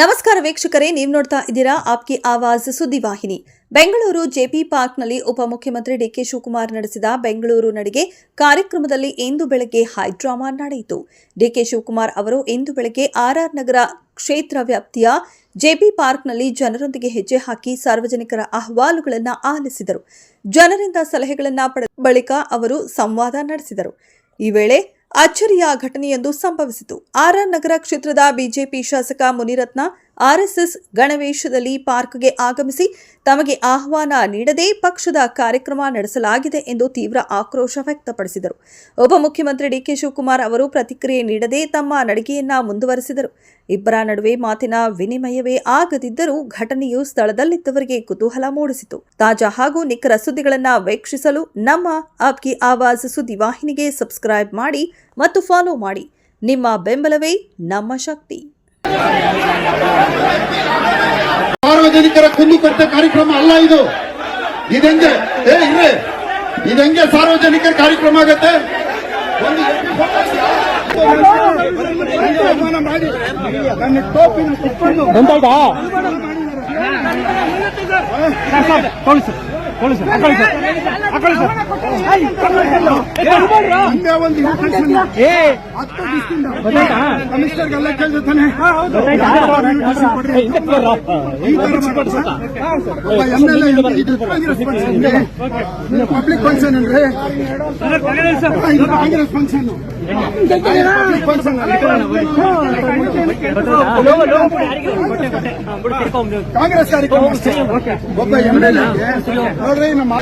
ನಮಸ್ಕಾರ ವೀಕ್ಷಕರೇ, ನೀವು ನೋಡ್ತಾ ಇದ್ದೀರಾ ಆಪ್ಕಿ ಆವಾಜ್ ಸುದ್ದಿವಾಹಿನಿ ಬೆಂಗಳೂರು ಜೆಪಿ ಪಾರ್ಕ್ನಲ್ಲಿ ಉಪಮುಖ್ಯಮಂತ್ರಿ ಡಿಕೆ ಶಿವಕುಮಾರ್ ನಡೆಸಿದ ಬೆಂಗಳೂರು ನಡಿಗೆ ಕಾರ್ಯಕ್ರಮದಲ್ಲಿ ಇಂದು ಬೆಳಗ್ಗೆ ಹೈಡ್ರಾಮಾ ನಡೆಯಿತು. ಡಿಕೆ ಶಿವಕುಮಾರ್ ಅವರು ಇಂದು ಬೆಳಗ್ಗೆ ಆರ್ಆರ್ ನಗರ ಕ್ಷೇತ್ರ ವ್ಯಾಪ್ತಿಯ ಜೆಪಿ ಪಾರ್ಕ್ನಲ್ಲಿ ಜನರೊಂದಿಗೆ ಹೆಜ್ಜೆ ಹಾಕಿ ಸಾರ್ವಜನಿಕರ ಅಹವಾಲುಗಳನ್ನು ಆಲಿಸಿದರು. ಜನರಿಂದ ಸಲಹೆಗಳನ್ನು ಪಡೆದ ಬಳಿಕ ಅವರು ಸಂವಾದ ನಡೆಸಿದರು. ಈ ವೇಳೆ ಅಚ್ಚರಿಯ ಘಟನೆಯೊಂದು ಸಂಭವಿಸಿತು. ಆರ್ ನಗರ ಕ್ಷೇತ್ರದ ಬಿಜೆಪಿ ಶಾಸಕ ಮುನಿರತ್ನ ಆರ್ಎಸ್ಎಸ್ ಗಣವೇಶದಲ್ಲಿ ಪಾರ್ಕ್ಗೆ ಆಗಮಿಸಿ ತಮಗೆ ಆಹ್ವಾನ ನೀಡದೆ ಪಕ್ಷದ ಕಾರ್ಯಕ್ರಮ ನಡೆಸಲಾಗಿದೆ ಎಂದು ತೀವ್ರ ಆಕ್ರೋಶ ವ್ಯಕ್ತಪಡಿಸಿದರು. ಉಪಮುಖ್ಯಮಂತ್ರಿ ಡಿಕೆ ಶಿವಕುಮಾರ್ ಅವರು ಪ್ರತಿಕ್ರಿಯೆ ನೀಡದೆ ತಮ್ಮ ನಡಿಗೆಯನ್ನ ಮುಂದುವರೆಸಿದರು. ಇಬ್ಬರ ನಡುವೆ ಮಾತಿನ ವಿನಿಮಯವೇ ಆಗದಿದ್ದರೂ ಘಟನೆಯು ಸ್ಥಳದಲ್ಲಿದ್ದವರಿಗೆ ಕುತೂಹಲ ಮೂಡಿಸಿತು. ತಾಜಾ ಹಾಗೂ ನಿಖರ ಸುದ್ದಿಗಳನ್ನು ವೀಕ್ಷಿಸಲು ನಮ್ಮ ಆಪ್ಕಿ ಆವಾಜ್ ಸುದ್ದಿವಾಹಿನಿಗೆ ಸಬ್ಸ್ಕ್ರೈಬ್ ಮಾಡಿ ಮತ್ತು ಫಾಲೋ ಮಾಡಿ. ನಿಮ್ಮ ಬೆಂಬಲವೇ ನಮ್ಮ ಶಕ್ತಿ. ಸಾರ್ವಜನಿಕರ ಕುಂದುಕೊರತೆ ಕಾರ್ಯಕ್ರಮ ಅಲ್ಲ ಇದು ಇದಂಗೆ ಏ ಇರ್ರೆ ಇದೆಂಗೆ ಸಾರ್ವಜನಿಕ ಕಾರ್ಯಕ್ರಮ ಆಗತ್ತೆ ಒಂದು ಮಾಡಿ ನನ್ನ ಟೋಪಿನ ಕಿತ್ಕೊಂಡು ಗೊತ್ತಾಯ್ತಾ? ಕಮಿಷನರ್ಗೆಲ್ಲ ಕೇಳಿದೆ ತಾನೆ ಪಬ್ಲಿಕ್ ಫಂಕ್ಷನ್ ಅಂದ್ರೆ? ಕಾಂಗ್ರೆಸ್ ಫಂಕ್ಷನ್ ಕಾಂಗ್ರೆಸ್ ಕಾರ್ಯಕ್ರಮ. ಒಬ್ಬ ಎಂ ಎಲ್ ನೋಡ್ರಿ ನಮ್ಮ